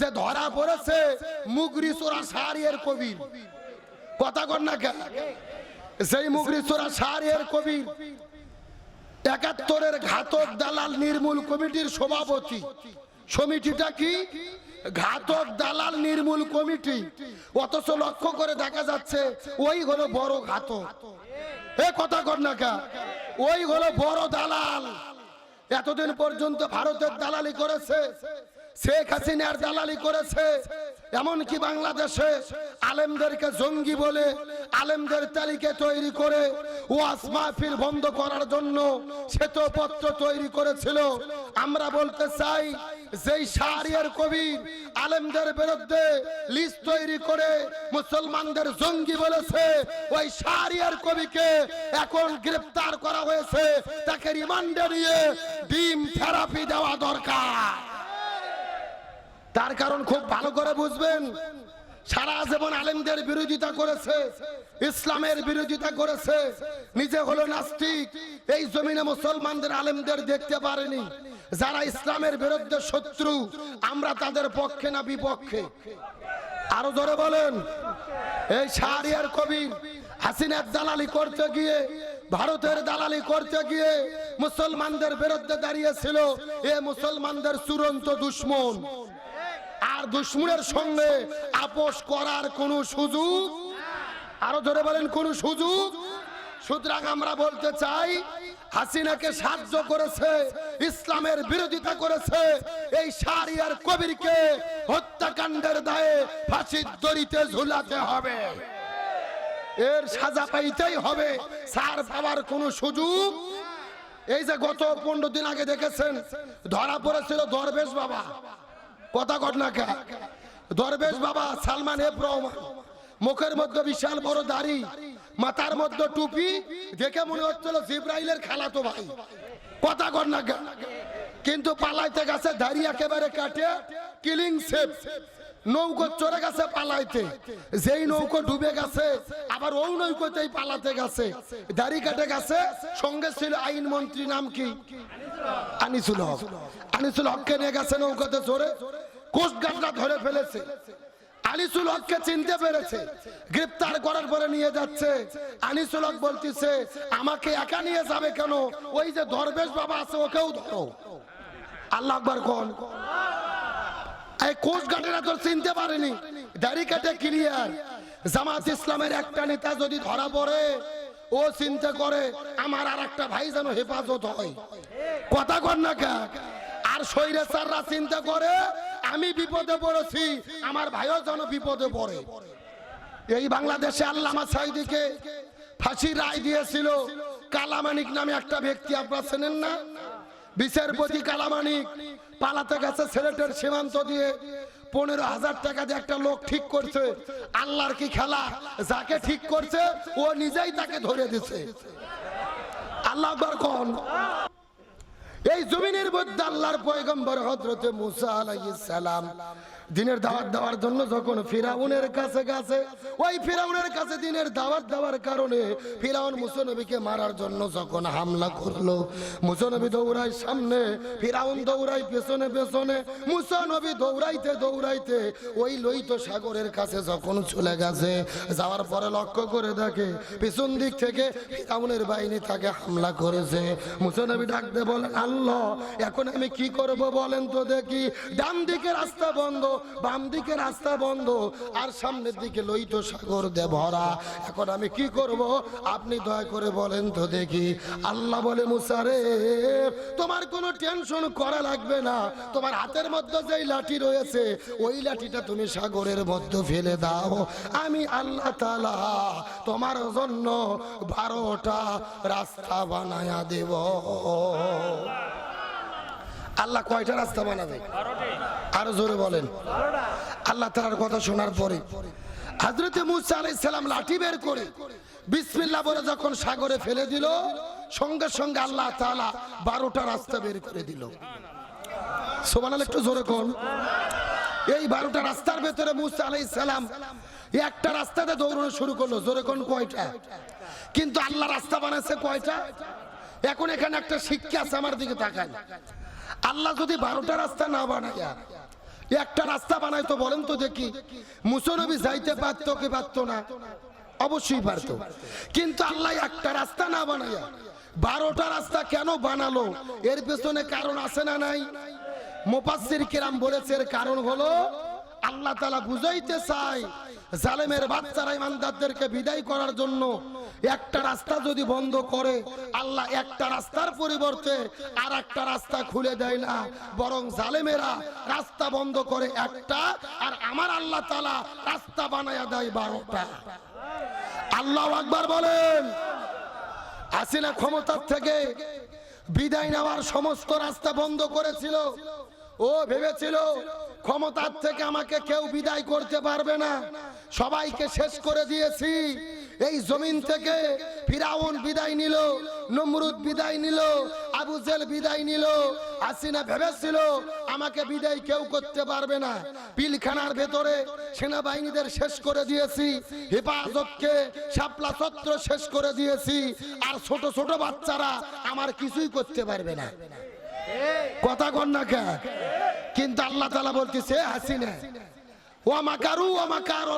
যে ধরা পড়েছে মুগরি চোরা সারিয়ের কবির। কথা কর না কেন? সেই মুগরি চোরা সারিয়ের কবির, একাত্তরের ঘাতক দালাল নির্মূল কমিটির সভাপতি। সমিতিটা কি? ঘাতক দালাল নির্মূল কমিটি। অথচ লক্ষ্য করে দেখা যাচ্ছে ওই হলো বড় ঘাতক। এ কথা কর না কা ওই হলো বড় দালাল। এতদিন পর্যন্ত ভারতের দালালি করেছে। শেখ হাসিনার দালালি করেছে। এমনকি বাংলাদেশে আলেমদেরকে জঙ্গি বলে, আলেমদের তালিকা তৈরি করে ওয়াস মাহফিল বন্ধ করার জন্য শ্বেতপত্র তৈরি করেছিল। আমরা বলতে চাই, যেই শাহরিয়ার কবির আলেমদের বিরুদ্ধে লিস্ট তৈরি করে মুসলমানদের জঙ্গি বলেছে, ওই শাহরিয়ার কবিকে এখন গ্রেফতার করা হয়েছে। তাকে রিমান্ডে নিয়ে ডিম থেরাপি দেওয়া দরকার। তার কারণ খুব ভালো করে বুঝবেন। সারা জীবন আলেমদের বিরোধিতা করেছে, ইসলামের বিরোধিতা করেছে, নিজে হলো নাস্তিক। এই জমিনে মুসলমানদের আলেমদের দেখতে পারেনি। যারা ইসলামের বিরুদ্ধে শত্রু, আমরা তাদের পক্ষে না বিপক্ষে। আরও জোরে বলেন। এই শাহরিয়ার কবির হাসিনার দালালি করতে গিয়ে, ভারতের দালালি করতে গিয়ে মুসলমানদের বিরুদ্ধে দাঁড়িয়েছিল। এ মুসলমানদের চূড়ান্ত দুশ্মন। আর দুশ্মনের সঙ্গে আপোষ করার কোনো সুযোগ? আরও ধরে বলেন, কোন সুযোগ? সুতরাং আমরা বলতে চাই, হাসিনাকে সাহায্য করেছে, ইসলামের বিরোধিতা করেছে, এই শারিয়ার কবিরকে হত্যাকাণ্ডের দায়ে ফাঁসির দড়িতে ঝুলাতে হবে। এর সাজা পাইতেই হবে, সার পাওয়ার কোনো সুযোগ? এই যে গত পনেরো দিন আগে দেখেছেন, ধরা পড়েছিল দরবেশ বাবা। কথা ঘটনা কে? দরবেশ বাবা সালমান এফ রহমান। মুখের মধ্যে বিশাল বড় দাড়ি, মাথার মধ্যে টুপি, দেখে মনে হচ্ছিল জিব্রাইলের খেলাতো ভাই। কথা ঘটনা কে? কিন্তু পালাইতে গেছে, দাড়ি একেবারে কাটে কিলিং সেফ নৌকো চড়ে গেছে পালাইতে। যেই নৌকো ডুবে গেছে, আবার ওই নৌকোতেই পালাতে গেছে। দাড়ি কাটে গেছে, সঙ্গে ছিল আইন মন্ত্রী নাম কি? আনিসুল হক। আনিসুল হককে নিয়ে গেছে নৌকাতে চড়ে। কোস্টগার্ডরা ধরে ফেলেছে। আনিসুল হককে চিনতে পেরেছে। গ্রেপ্তার করার পরে নিয়ে যাচ্ছে। আনিসুল হক বলতেছে, আমাকে একা নিয়ে যাবে কেন? ওই যে দরবেশ বাবা আছে, ওকেও ধরো। আল্লাহ আকবার কোন। এই কোস্টগার্ডেরা তো চিনতে পারেনি। দাড়ি কাটে ক্লিয়ার জামাত ইসলামের একটা নেতা যদি ধরা পড়ে, ও চিন্তা করে, আমার আর একটা ভাই যেন হেফাজত হয়। কথা কর না কে আর স্বৈরাচাররা চিন্তা করে, আমি বিপদে পড়েছি, আমার ভাইও যেন বিপদে পড়ে। এই বাংলাদেশে আল্লামা সাইদিকে ফাঁসির রায় দিয়েছিল। কালামানিক নামে একটা ব্যক্তি, আপনারা চেনেন না? বিচারপতি কালামানিক পালাতে গেছে সিলেটের সীমান্ত দিয়ে। পনেরো হাজার টাকা দিয়ে একটা লোক ঠিক করছে। আল্লাহর কি খেলা? যাকে ঠিক করছে, ও নিজেই তাকে ধরে দিছে। আল্লাহ এই জমিনের মধ্যে আল্লাহর পয়গম্বর হজরতে মুসা আলাইহিস সালাম। দিনের দাওয়াত দেওয়ার জন্য যখন ফিরাউনের কাছে গেছে, ওই ফিরাউনের কাছে দিনের দাওয়াত দেওয়ার কারণে ফিরাউন মুসনবীকে মারার জন্য যখন হামলা করল, মুসনবী দৌড়ায় সামনে, ফিরাউন দৌড়ায় পেছনে পেছনে, মুসনবী দৌড়াইতে দৌড়াইতে ওই লোহিত সাগরের কাছে যখন চলে গেছে, যাওয়ার পরে লক্ষ্য করে দেখে পিছন দিক থেকে ফিরাউনের বাহিনী তাকে হামলা করেছে। মুসনবী ডাকতে বলেন, আল্লাহ, এখন আমি কি করব বলেন তো দেখি। ডান দিকে রাস্তা বন্ধ বাম দিকে রাস্তা বন্ধ, আর সামনের দিকে লোহিত সাগর দে ভরা। এখন আমি কি করব? আপনি দয়া করে বলেন তো দেখি। আল্লাহ বলে মুসারে তোমার কোনো টেনশন করা লাগবে না। তোমার হাতের মধ্যে যেই লাঠি রয়েছে, ওই লাঠিটা তুমি সাগরের মধ্যে ফেলে দাও। আমি আল্লাহ তালা তোমার জন্য বারোটা রাস্তা বানায়া দেব। আল্লাহ কয়টা রাস্তা বানাবে? আরও জোরে বলেন। আল্লাহ তালার কথা শোনার পরে হাজরতে মুসা আলাইহিস সালাম লাঠি বের করে বিসমিল্লাহ বলে যখন সাগরে ফেলে দিল, সঙ্গে সঙ্গে আল্লাহ তাআলা বারোটা রাস্তা বের করে দিল। সোমানাল একটু জোরে এই বারোটা রাস্তার ভেতরে মুসা আলাইহিস সালাম একটা রাস্তাতে দৌড়ানো শুরু করল। জোরে কোন কয়টা? কিন্তু আল্লাহ রাস্তা বানাচ্ছে কয়টা? এখন এখানে একটা শিক্ষা আছে আমার দিকে তাকায়। আল্লাহ যদি বারোটা রাস্তা না বানায় একটা রাস্তা বানাইতো বলেন তো দেখি। মুসনবী যাইতে পারতো কি পারতো না? অবশ্যই পারতো। কিন্তু আল্লাহ একটা রাস্তা না বানাইয়া বারোটা রাস্তা কেন বানালো? এর পেছনে কারণ আছে না নাই? মোপাসির কিরাম বলেছে, এর কারণ হলো আল্লাহ তালা বুঝাইতে চায় জালেমের বাচ্চারা ইমানদারদেরকে বিদায় করার জন্য একটা রাস্তা যদি বন্ধ করে, আল্লাহ একটা রাস্তার পরিবর্তে আর একটা রাস্তা খুলে দেয় না। বরং জালেমেরা রাস্তা বন্ধ করে একটা, আর আমার আল্লাহ তালা রাস্তা বানায়া দেয় বারোটা। আল্লাহ আকবার বলেন, হাসিনা ক্ষমতার থেকে বিদায় নেওয়ার সমস্ত রাস্তা বন্ধ করেছিল। ও ভেবেছিল ক্ষমতার থেকে আমাকে কেউ বিদায় করতে পারবে না। সবাইকে শেষ করে দিয়েছি। এই জমিন থেকে ফিরাউন বিদায় নিল, নমরুদ বিদায় নিল, আবু জেল বিদায় নিল। হাসিনা ভেবেছিল, আমাকে বিদায় কেউ করতে পারবে না। পিলখানার ভেতরে সেনাবাহিনীদের শেষ করে দিয়েছি। হেফাজতকে শাপলা ছত্র শেষ করে দিয়েছি। আর ছোট ছোট বাচ্চারা আমার কিছুই করতে পারবে না। কথা কন না কে কিন্তু আল্লাহ তালা বলতেছে, হাসিনা ও মাকারু ও মাকার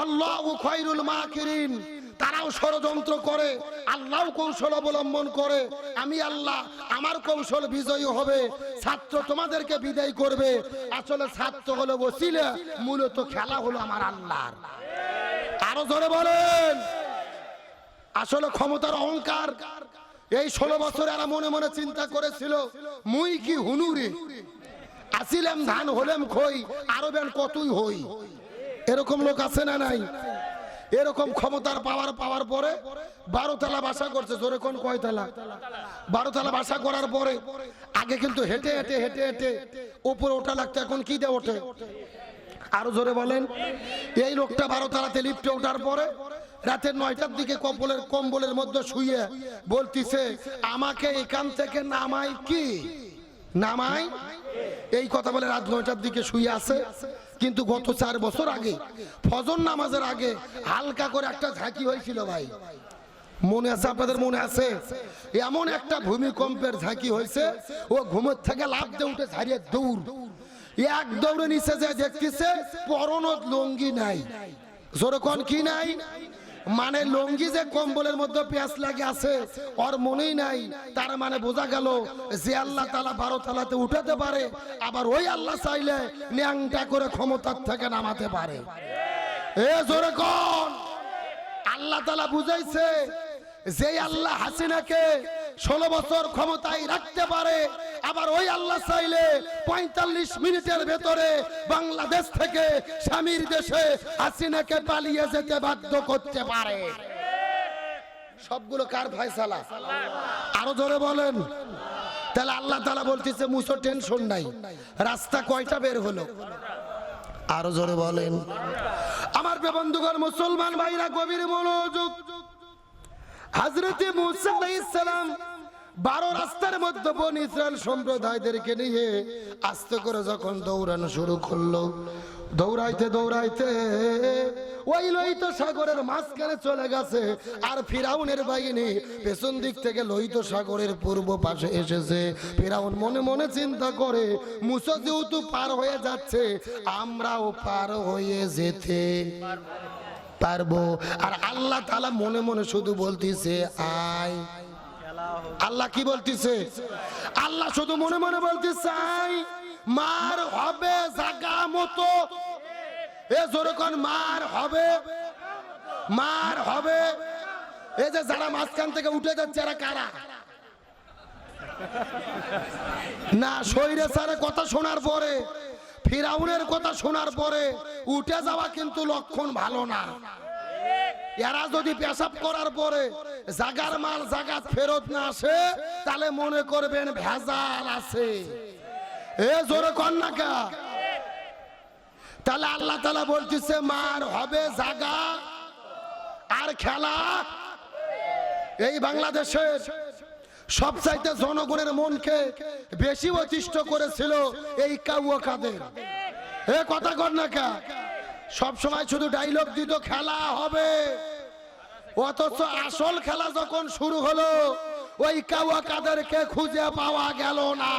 অল্লাহ খৈরুল মাকিরিন। তারাও ষড়যন্ত্র করে আল্লাহ কৌশল অবলম্বন করে, আমি আল্লাহ, আমার কৌশল বিজয়ী হবে, ছাত্র তোমাদেরকে বিদায় করবে। আসলে ছাত্র হলো বসিলে মূলত খেলা হলো আমার আল্লাহর। আরও ধরে বলেন। আসলে ক্ষমতার অহংকার, এই ষোলো বছর এরা মনে মনে চিন্তা করেছিল, মুই কি হুনুরে? আসিলাম ধান, হলেম খই আরও কতই হই? এরকম লোক আছে না নাই? এরকম ক্ষমতার পাওয়ার পাওয়ার পরে বারো তালা বাসা করছে, জোরে কোন কয় তালা? বারো তালা বাসা করার পরে আগে কিন্তু হেঁটে হেঁটে হেঁটে হেঁটে উপরে ওঠা লাগতো, এখন কি দিয়ে ওঠে? আরও জোরে বলেন। এই লোকটা বারো তালাতে লিফটে ওঠার পরে রাতের নয়টার দিকে কম্বলের কম্বলের মধ্যে শুয়ে বলতিছে, আমাকে এখান থেকে নামাই কি? নামাই এই কথা বলে রাত নয়টার দিকে শুয়ে আছে। কিন্তু গত চার বছর আগে, ফজর নামাজের আগে হালকা করে একটা ঝাঁকি হয়েছিল ভাই। মনে আছে আপনাদের? মনে আছে? এমন একটা ভূমিকম্পের ঝাঁকি হয়েছে, ও ঘুমের থেকে লাভ দিয়ে উঠে ছাড়িয়ে দৌড়। এক দৌড়ে নিচে যে দেখতেছে, পরনত লঙ্গি নাই। জোরে কি নাই? মানে লঙ্গি যে কম্বলের মধ্যে পেঁয়াজ লাগে আছে, ওর মনেই নাই। তার মানে বোঝা গেল যে আল্লাহ তালা বারো তালাতে উঠাতে পারে, আবার ওই আল্লাহ চাইলে ন্যাংটা করে ক্ষমতার থেকে নামাতে পারে। এ জোরে কোন। আল্লাহ তালা বুঝাইছে যে আল্লাহ হাসিনাকে ষোলো বছর ক্ষমতায় রাখতে পারে আবার ওই আল্লাহ চাইলে পঁয়তাল্লিশ মিনিটের ভেতরে বাংলাদেশ থেকে স্বামীর দেশে হাসিনাকে পালিয়ে যেতে বাধ্য করতে পারে। সবগুলো কার ফয়সালা আরও ধরে বলেন। তাহলে আল্লাহ তালা বলতেছে, মুসো, টেনশন নাই। রাস্তা কয়টা বের হলো? আরও জোরে বলেন। আমার বন্ধুগণ মুসলমান ভাইরা, গভীর মনোযোগ। হাজরতে মুসা আলাইহিস সালাম বারো রাস্তার মধ্যে বন ইসরায়েল সম্প্রদায়দেরকে নিয়ে আস্তে করে যখন দৌড়ানো শুরু করল, দৌড়াইতে দৌড়াইতে ওই লোহিত সাগরের মাঝখানে চলে গেছে আর ফিরাউনের বাহিনী পেছন দিক থেকে লোহিত সাগরের পূর্ব পাশে এসেছে। ফিরাউন মনে মনে চিন্তা করে, মুসো যেহেতু পার হয়ে যাচ্ছে, আমরাও পার হয়ে যেতে পারব। আর আল্লাহ তালা মনে মনে শুধু বলতিছে, আয়। আল্লাহ কি বলতিছে? আল্লাহ শুধু মনে মনে বলতিছে আয় মার হবে জাগা মতো। এ জোরকন মার হবে মার হবে। এই যে যারা মাঝখান থেকে উঠে যাচ্ছে, এরা কারা? না শরীরে সারে কথা শোনার পরে, ফিরাউনের কথা শোনার পরে উঠে যাওয়া কিন্তু লক্ষণ ভালো না। এরা যদি পেশাব করার পরে জাগার মাল জাগাত ফেরত না আসে, তাহলে মনে করবেন ভেজাল আছে। এ জোরে কন্যাকা তাহলে আল্লাহ তালা বলতেছে, মার হবে জাগা আর খেলা। এই বাংলাদেশের সবচাইতে জনগণের মনকে বেশি অতিষ্ঠ করেছিল এই কাউয়া কাদের এ কথা কর কা। সব সময় শুধু ডাইলগ দিত, খেলা হবে। অথচ আসল খেলা যখন শুরু হলো, ওই কাওয়া কাদেরকে খুঁজে পাওয়া গেল না।